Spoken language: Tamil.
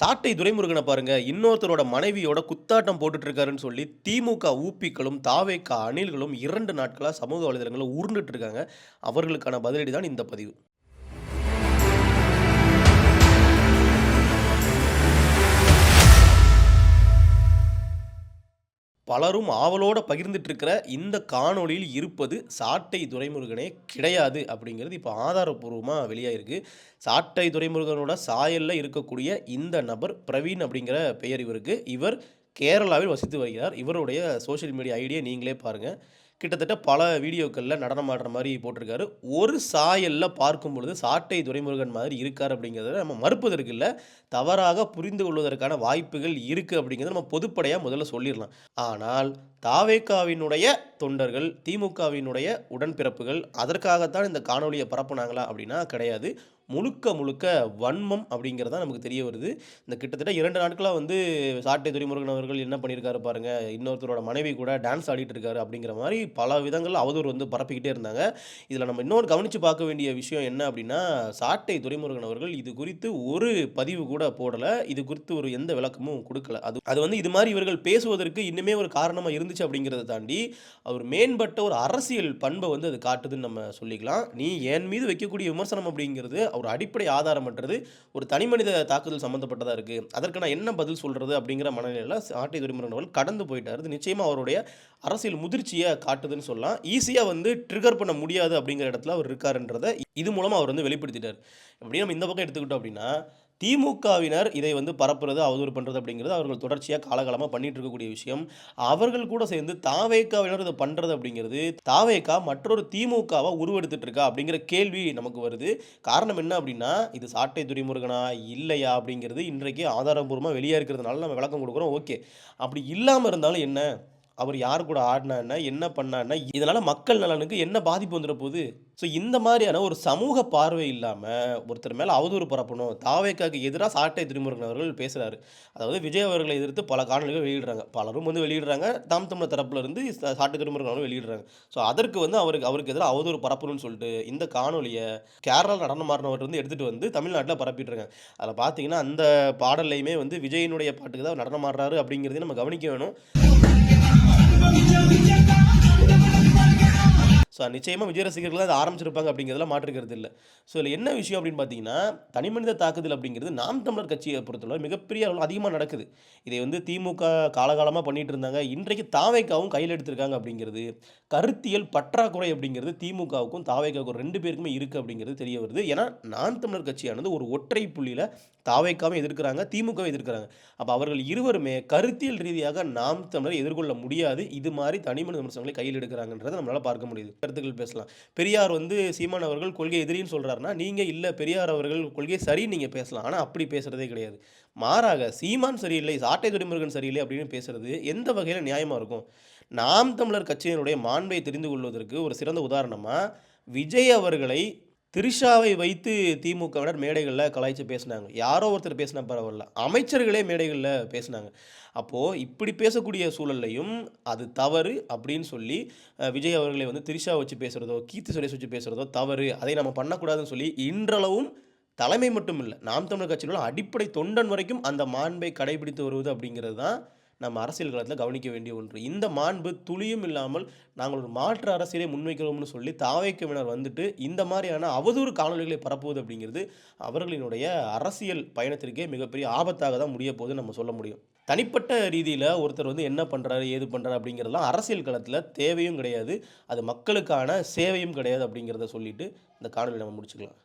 சாட்டை துரைமுருகனை பாருங்க. இன்னொருத்தரோட மனைவியோட குத்தாட்டம் போட்டுட்டு இருக்காருன்னு சொல்லி திமுக ஊப்பிக்களும் தாவேக்கா அணில்களும் இரண்டு நாட்களாக சமூக வலைதளங்களில் உருண்டுட்டு இருக்காங்க அவர்களுக்கான பதிலடி தான் இந்த பதிவு. பலரும் ஆவலோடு பகிர்ந்துட்டு இருக்கிற இந்த காணொளியில் இருப்பது சாட்டை துரைமுருகனே கிடையாது அப்படிங்கிறது இப்போ ஆதாரப்பூர்வமாக வெளியாயிருக்கு. சாட்டை துரைமுருகனோட சாயலில் இருக்கக்கூடிய இந்த நபர் பிரவீன் அப்படிங்கிற பெயர் இவருக்கு. இவர் கேரளாவில் வசித்து வருகிறார். இவருடைய சோஷியல் மீடியா ஐடியை நீங்களே பாருங்கள் கிட்டத்தட்ட பல வீடியோக்களில் நடனம் ஆடுற மாதிரி போட்டிருக்காரு. ஒரு சாயலில் பார்க்கும் பொழுது சாட்டை துரைமுருகன் மாதிரி இருக்கார் அப்படிங்கிறத நம்ம மறுப்பதற்கு இல்லை. தவறாக புரிந்து கொள்வதற்கான வாய்ப்புகள் இருக்குது அப்படிங்கிறத நம்ம பொதுப்படையாக முதல்ல சொல்லிடலாம். ஆனால் தாவேக்காவினுடைய தொண்டர்கள் திமுகவினுடைய உடன்பிறப்புகள் அதற்காகத்தான் இந்த காணொலியை பரப்புனாங்களா அப்படின்னா கிடையாது. முழுக்க முழுக்க வன்மம் அப்படிங்கிறதா நமக்கு தெரிய வருது. இந்த கிட்டத்தட்ட இரண்டு நாட்களாக வந்து சாட்டை துரைமுருகன் அவர்கள் என்ன பண்ணியிருக்காரு பாருங்க இன்னொருத்தரோட மனைவி கூட டான்ஸ் ஆடிட்டு இருக்காரு அப்படிங்கிற மாதிரி பல விதங்களில் அவதூறு வந்து பரப்பிக்கிட்டே இருந்தாங்க. இதில் நம்ம இன்னொரு கவனித்து பார்க்க வேண்டிய விஷயம் என்ன அப்படின்னா சாட்டை துரைமுருகன் அவர்கள் இது குறித்து ஒரு பதிவு கூட போடலை. இது குறித்து ஒரு எந்த விளக்கமும் கொடுக்கல. அது அது வந்து இது மாதிரி இவர்கள் பேசுவதற்கு இன்னுமே ஒரு காரணமாக இருந்துச்சு அப்படிங்கிறத தாண்டி அவர் மேம்பட்ட ஒரு அரசியல் பண்பை வந்து அது காட்டுதுன்னு நம்ம சொல்லிக்கலாம். நீ என் மீது வைக்கக்கூடிய விமர்சனம் அப்படிங்கிறது ஒரு அடிப்படை ஆதாரம்ன்றது ஒரு தனி மனித தாக்குதல் சம்மந்தப்பட்டதாக இருக்குது அதற்கு நான் என்ன பதில் சொல்கிறது அப்படிங்கிற மனநிலையில் சாட்டை துரைமுருகன் அவர்கள் கடந்து போயிட்டார். இது நிச்சயமாக அவருடைய அரசியல் முதிர்ச்சியை காட்டுதுன்னு சொல்லலாம். ஈஸியாக வந்து ட்ரிகர் பண்ண முடியாது அப்படிங்கிற இடத்துல அவர் இருக்காருன்றதை இது மூலமாக அவர் வந்து வெளிப்படுத்திட்டார். எப்படி நம்ம இந்த பக்கம் எடுத்துக்கிட்டோம் அப்படின்னா திமுகவினர் இதை வந்து பரப்புறது அவதூறு பண்ணுறது அப்படிங்கிறது அவர்கள் தொடர்ச்சியாக காலகாலமாக பண்ணிட்டு இருக்கக்கூடிய விஷயம். அவர்கள் கூட சேர்ந்து தாவேக்காவினர் இதை பண்ணுறது அப்படிங்கிறது தாவேக்கா மற்றொரு திமுகவை உருவெடுத்துட்டு இருக்கா அப்படிங்கிற கேள்வி நமக்கு வருது. காரணம் என்ன அப்படின்னா இது சாட்டை துரைமுருகனா இல்லையா அப்படிங்கிறது இன்றைக்கு ஆதாரபூர்வமாக வெளியே இருக்கிறதுனால நம்ம விளக்கம் கொடுக்குறோம். ஓகே. அப்படி இல்லாமல் இருந்தாலும் என்ன? அவர் யார் கூட ஆடினா என்ன? என்ன பண்ணா என்ன? இதனால் மக்கள் நலனுக்கு என்ன பாதிப்பு வந்துட போகுது? ஸோ இந்த மாதிரியான ஒரு சமூக பார்வை இல்லாமல் ஒருத்தர் மேலே அவதூறு பரப்பணும். தாவேக்காக்கு எதிராக சாட்டை திருமுருகன் அவர்கள் பேசுகிறாரு அதாவது விஜய் அவர்களை எதிர்த்து பல காணொலிகள் வெளியிடுறாங்க. பலரும் வந்து வெளியிடுறாங்க. தாம் தமிழர் தரப்புலேருந்து சா- சாட்டை திருமுருகன் அவர்கள் வெளியிடுறாங்க. ஸோ அதற்கு வந்து அவருக்கு அவருக்கு எதிராக அவதூறு பரப்பணும்னு சொல்லிட்டு இந்த காணொலியை கேரளா நடனம் வந்து எடுத்துகிட்டு வந்து தமிழ்நாட்டில் பரப்பிட்டு இருக்காங்க அதில் பார்த்தீங்கன்னா அந்த பாடல்லையுமே வந்து விஜயினுடைய பாட்டுக்கு தான் நடனம் ஆடுறாரு அப்படிங்கிறதையும் நம்ம கவனிக்க வேணும். ஸோ நிச்சயமாக விஜய் ரசிகர்கள் அதை ஆரம்பிச்சிருப்பாங்க அப்படிங்கிறதுல மாற்றுக்கிறது இல்லை. ஸோ இதில் என்ன விஷயம் அப்படின்னு பார்த்தீங்கன்னா தனிமனித தாக்குதல் அப்படிங்கிறது நாம் தமிழர் கட்சியை பொறுத்தவரை மிகப்பெரிய அளவில் அதிகமாக நடக்குது. இதை வந்து திமுக காலகாலமாக பண்ணிட்டு இருந்தாங்க. இன்றைக்கு தாவைக்காவும் கையில் எடுத்திருக்காங்க அப்படிங்கிறது. கருத்தியல் பற்றாக்குறை அப்படிங்கிறது திமுகவுக்கும் தாவைக்காவுக்கும் ரெண்டு பேருக்குமே இருக்குது அப்படிங்கிறது தெரிய வருது. ஏன்னா நாம் தமிழர் கட்சியானது ஒரு ஒற்றை புள்ளியில் தாவைக்காவும் எதிர்க்கிறாங்க திமுகவும் எதிர்க்கிறாங்க. அப்போ அவர்கள் இருவருமே கருத்தியல் ரீதியாக நாம் தமிழர் எதிர்கொள்ள முடியாது. இது மாதிரி தனிமனித விமர்சனங்களை கையில் எடுக்கிறாங்கன்றதை நம்மளால் பார்க்க முடியுது. கருத்துக்கள் பேசலாம். பெரியார் வந்து சீமான் அவர்கள் கொள்கை எதிரின்னு சொல்கிறாருன்னா நீங்கள் இல்லை பெரியார் அவர்கள் கொள்கை சரி நீங்கள் பேசலாம். ஆனால் அப்படி பேசுகிறதே கிடையாது. மாறாக சீமான் சரியில்லை சாட்டை துறைமுருகன் சரியில்லை அப்படின்னு பேசுறது எந்த வகையில் நியாயமாக இருக்கும்? நாம் தமிழர் கட்சியினுடைய மாண்பை தெரிந்து கொள்வதற்கு ஒரு சிறந்த உதாரணமாக விஜய் அவர்களை திரிஷாவை வைத்து திமுகவினர் மேடைகளில் கலாய்ச்சி பேசினாங்க. யாரோ ஒருத்தர் பேசினா பரவாயில்ல. அமைச்சர்களே மேடைகளில் பேசினாங்க. அப்போது இப்படி பேசக்கூடிய சூழல்லையும் அது தவறு அப்படின்னு சொல்லி விஜய் அவர்களை வந்து திரிஷா வச்சு பேசுகிறதோ கீர்த்தி சுரேஷ் வச்சு பேசுகிறதோ தவறு. அதை நம்ம பண்ணக்கூடாதுன்னு சொல்லி இன்றளவும் தலைமை மட்டும் இல்லை நாம் தமிழர் கட்சியில் அடிப்படை தொண்டன் வரைக்கும் அந்த மாண்பை கடைபிடித்து வருவது அப்படிங்கிறது தான் நம்ம அரசியல் களத்தில் கவனிக்க வேண்டிய ஒன்று. இந்த மாண்பு துளியும் இல்லாமல் நாங்கள் ஒரு மாற்று அரசியலை முன்வைக்கிறோம்னு சொல்லி தாவைக்கவினர் வந்துட்டு இந்த மாதிரியான அவதூறு காணொலிகளை பரப்புவது அப்படிங்கிறது அவர்களினுடைய அரசியல் பயணத்திற்கே மிகப்பெரிய ஆபத்தாக தான் முடிய போது நம்ம சொல்ல முடியும். தனிப்பட்ட ரீதியில் ஒருத்தர் வந்து என்ன பண்ணுறாரு ஏது பண்ணுறாரு அப்படிங்கிறதெல்லாம் அரசியல் களத்தில் தேவையும் கிடையாது. அது மக்களுக்கான சேவையும் கிடையாது அப்படிங்கிறத சொல்லிட்டு இந்த காணொலி நம்ம முடிச்சுக்கலாம்.